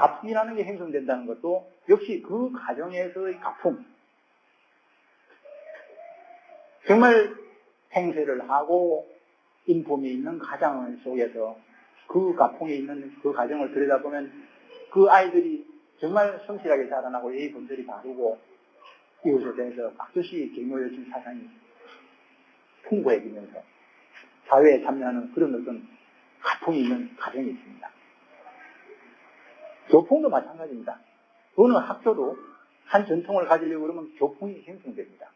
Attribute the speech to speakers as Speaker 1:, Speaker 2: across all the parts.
Speaker 1: 가풍이라는 게 형성된다는 것도 역시 그 가정에서의 가풍. 정말 행세를 하고 인품이 있는 가정 속에서 그 가풍에 있는 그 가정을 들여다보면 그 아이들이 정말 성실하게 자라나고 예의 범절이 바르고 이웃에 대해서 막듯이 경로여진 사상이 풍부해지면서 사회에 참여하는 그런 어떤 가풍이 있는 가정이 있습니다. 교풍도 마찬가지입니다. 어느 학교도 한 전통을 가지려고 그러면 교풍이 형성됩니다.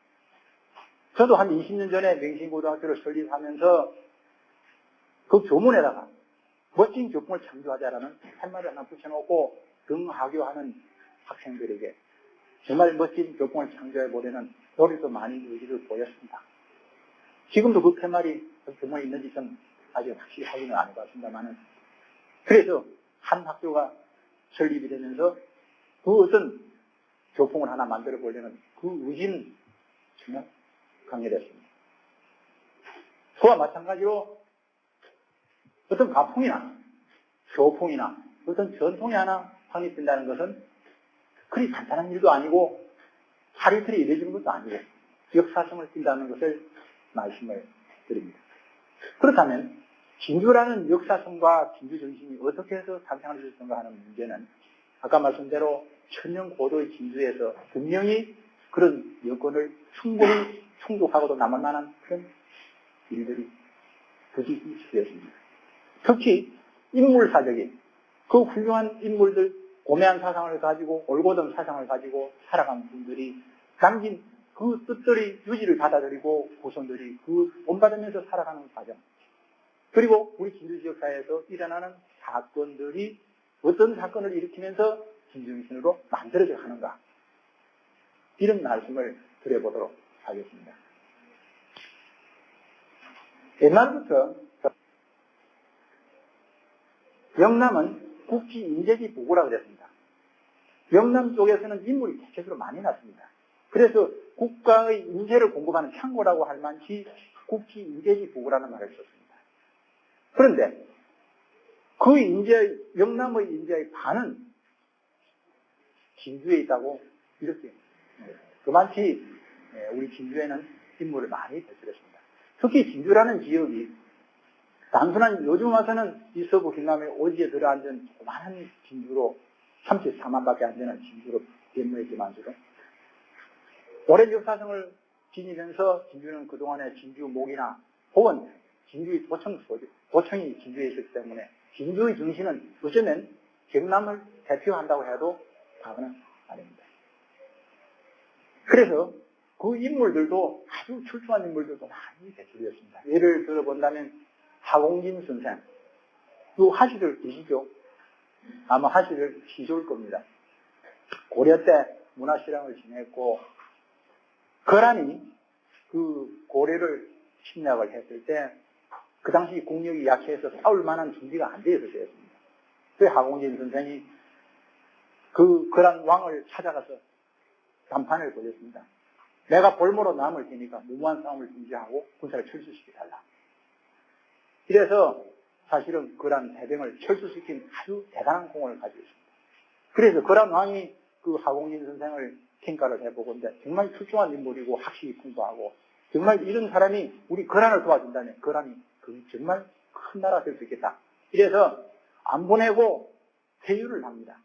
Speaker 1: 저도 한 20년 전에 명신고등학교를 설립하면서 그 교문에다가 멋진 교풍을 창조하자라는 팻말을 하나 붙여놓고 등하교하는 학생들에게 정말 멋진 교풍을 창조해 보려는 노력도 많이 의지를 보였습니다. 지금도 그 팻말이 교문에 있는지 좀 아직 확실히 확인을 안 해봤습니다만은 그래서 한 학교가 설립이 되면서 그 어떤 교풍을 하나 만들어 보려는 그 의지는 정말 강렬했습니다. 그와 마찬가지로 어떤 가풍이나 교풍이나 어떤 전통이 하나 확립된다는 것은 그리 간단한 일도 아니고 하루 이틀에 이루어지는 것도 아니고 역사성을 띈다는 것을 말씀을 드립니다. 그렇다면 진주라는 역사성과 진주 정신이 어떻게 해서 탄생할 수 있는가 하는 문제는 아까 말씀대로 천년 고도의 진주에서 분명히 그런 여건을 충분히 충족하고도 남을 만한 그런 일들이 부지기 되었습니다. 특히 인물사적인 그 훌륭한 인물들 고매한 사상을 가지고 올곧은 사상을 가지고 살아간 분들이 남긴 그 뜻들이 유지를 받아들이고 후손들이 그 본받으면서 살아가는 과정 그리고 우리 진주 지역 사회에서 일어나는 사건들이 어떤 사건을 일으키면서 진정신으로 만들어져 가는가 이런 말씀을 드려보도록 하겠습니다. 옛날부터 영남은 국지 인재지 보고라 그랬습니다. 영남 쪽에서는 인물이 대체적으로 많이 났습니다. 그래서 국가의 인재를 공급하는 창고라고 할 만치 국지 인재지 보고라는 말을 썼습니다. 그런데 그 인재, 영남의 인재의 반은 진주에 있다고 이렇게 그만치 우리 진주에는 인물을 많이 배출했습니다. 특히 진주라는 지역이 단순한 요즘 와서는 이 서부 경남의 오지에 들어앉은 많은 진주로 34만밖에 안 되는 진주로 변모했지만서도 오랜 역사성을 지니면서 진주는 그동안에 진주 목이나 혹은 진주의 도청 도청이 진주에 있었기 때문에 진주의 정신은 어쩌면 경남을 대표한다고 해도 과언은 아닙니다. 그래서 그 인물들도 아주 출중한 인물들도 많이 배출되었습니다. 예를 들어본다면 하공진 선생, 그 하시들 계시죠? 아마 하시를 시조일 겁니다. 고려 때 문화실황을 지냈고 거란이 그 고려를 침략을 했을 때 그 당시 국력이 약해서 싸울 만한 준비가 안 되어서 되었습니다. 그 하공진 선생이 그 거란 왕을 찾아가서 담판을 보냈습니다. 내가 볼모로 남을 테니까 무모한 싸움을 중지하고 군사를 철수시켜달라. 이래서 사실은 그란 해병을 철수시킨 아주 대단한 공을 가지고 있습니다. 그래서 그란 왕이 그 하공진 선생을 평가를 해보건데 정말 출중한 인물이고 학식이 풍부하고 정말 이런 사람이 우리 거란을 도와준다면 거란이 그 정말 큰 나라 될 수 있겠다. 이래서 안 보내고 회유를 합니다.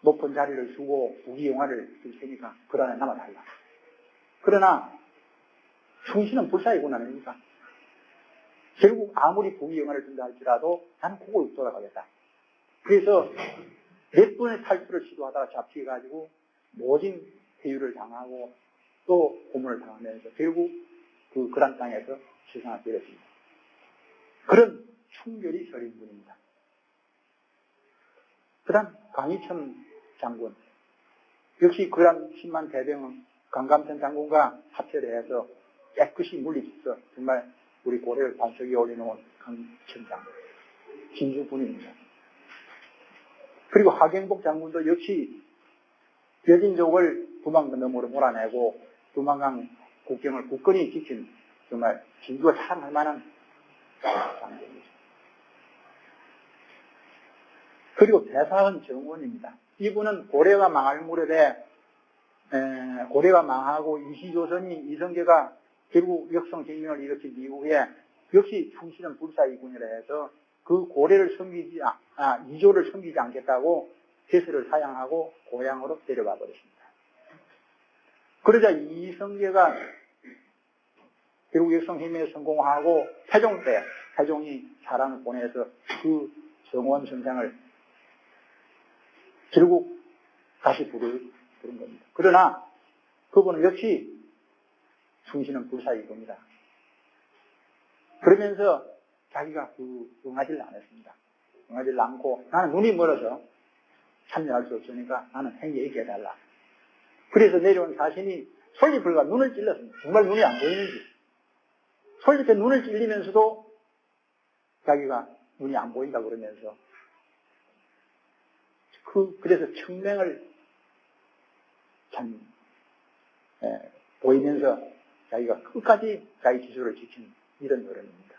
Speaker 1: 높은 자리를 주고 부귀영화를 줄 테니까 거란에 남아달라. 그러나 충신은 불사이고 나니까 결국 아무리 부귀영화를 준다 할지라도 나는 그걸 돌아가겠다. 그래서 몇 번의 탈출을 시도하다가 잡히가지고 모진 회유를 당하고 또 고문을 당하면서 결국 그 그란 땅에서 세상을 때렸습니다. 그런 충결이 서린 분입니다. 그 다음 강희천 장군 역시 그란 10만 대병은 강감천 장군과 합체를 해서 깨끗이 물리쳐서 정말 우리 고려를 반석에 올려놓은 강천 장군 진주군입니다. 그리고 하경복 장군도 역시 벼진족을 두만강 너머로 몰아내고 두만강 국경을 굳건히 지킨 정말 진주가 사랑할 만한 장군이죠. 그리고 대사은 정원입니다. 이분은 고려가 망할 무렵에 에, 고려가 망하고 이시조선이 이성계가 결국 역성혁명을 일으킨 이후에 역시 충실은 불사이군이라 해서 그 고래를 섬기지, 아, 아, 이조를 섬기지 않겠다고 제수를 사양하고 고향으로 데려가 버렸습니다. 그러자 이성계가 결국 역성혁명에 성공하고 태종 때 태종이 사람을 보내서 그 정원 선생을 결국 다시 부를, 부른 겁니다. 그러나 그분은 역시 충신은 불사이겁니다. 그러면서 자기가 그 응하지를 않았습니다. 응하지를 않고 나는 눈이 멀어서 참여할 수 없으니까 나는 행위 얘기해달라. 그래서 내려온 자신이 솔잎을과 눈을 찔렀습니다. 정말 눈이 안 보이는지. 솔잎에 눈을 찔리면서도 자기가 눈이 안 보인다 그러면서 그 그래서 청맹을 참 예, 보이면서 자기가 끝까지 자기 지수를 지킨 이런 어른입니다.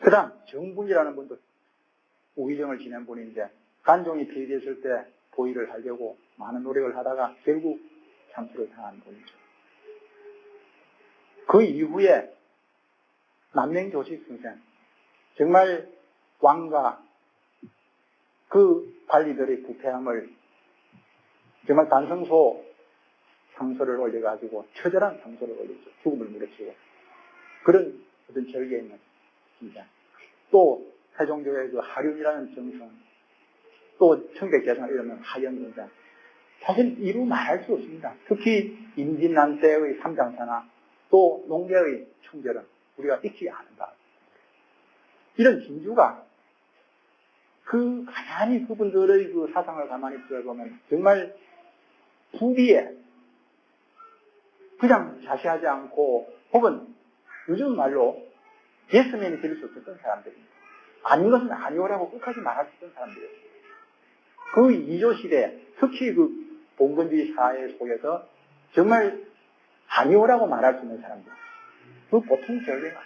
Speaker 1: 그 다음 정분이라는 분도 우의정을 지낸 분인데 간종이 폐위됐을 때 보위를 하려고 많은 노력을 하다가 결국 참수를 당한 분이죠. 그 이후에 남명조식 선생 정말 왕과 그 관리들의 부패함을 정말 단성소 상소를 올려가지고 처절한 상소를 올리죠. 죽음을 물어치고 그런 어떤 절개 있는 진짜 또 세종교의 그 하륜이라는 정성 또 청백재상 이러면 하연선생 사실 이루 말할 수 없습니다. 특히 임진난 때의 삼장사나 또 농계의 청결은 우리가 잊지 않은다. 이런 진주가 그 가만히 그분들의 그 사상을 가만히 들어보면 정말 부비에 그냥 자시하지 않고 혹은 요즘 말로 예스맨이 될 수 없었던 사람들입니다. 아닌 것은 아니오라고 끝까지 말할 수 있던 사람들이었습니다. 그 이조 시대, 특히 그 봉건주의 사회 속에서 정말 아니오라고 말할 수 있는 사람들. 그 보통 결례가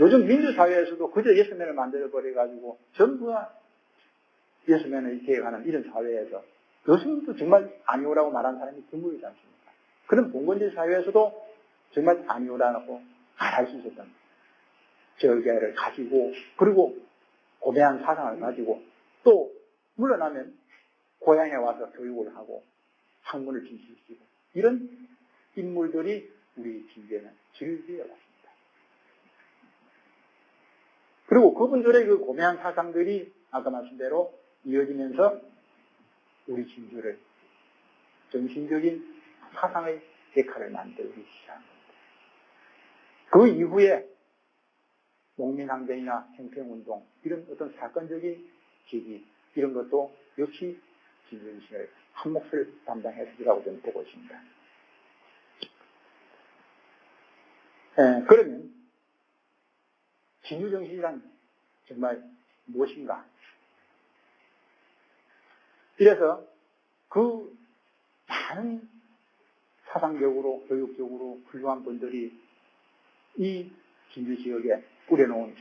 Speaker 1: 요즘 민주사회에서도 그저 예스맨을 만들어버려가지고 전부 다 예스맨을 계획하는 이런 사회에서 요즘도 정말 아니오라고 말하는 사람이 드물지 않습니까? 그런 봉건주의 사회에서도 정말 아니오라고 말할 수 있었던 절개를 가지고 그리고 고대한 사상을 가지고 또 물러나면 고향에 와서 교육을 하고 학문을 진실시키고 이런 인물들이 우리 진계는 즐기어 왔습니다. 그리고 그분들의 그 고매한 사상들이 아까 말씀 대로 이어지면서 우리 진주를 정신적인 사상의 데카를 만들기 시작한 겁니다. 그 이후에 농민항쟁이나 행평운동 이런 어떤 사건적인 계기 이런 것도 역시 진주신을 한 몫을 담당했으리라고 저는 보고 있습니다. 예, 그러면 진유정신이란 정말 무엇인가? 이래서 그 많은 사상적으로, 교육적으로 훌륭한 분들이 이 진주 지역에 뿌려놓은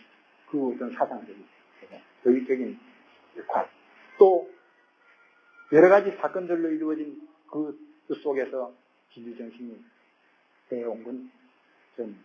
Speaker 1: 그 어떤 사상적인, 교육적인 역할, 또 여러 가지 사건들로 이루어진 그 속에서 진주 정신이 되어온 건좀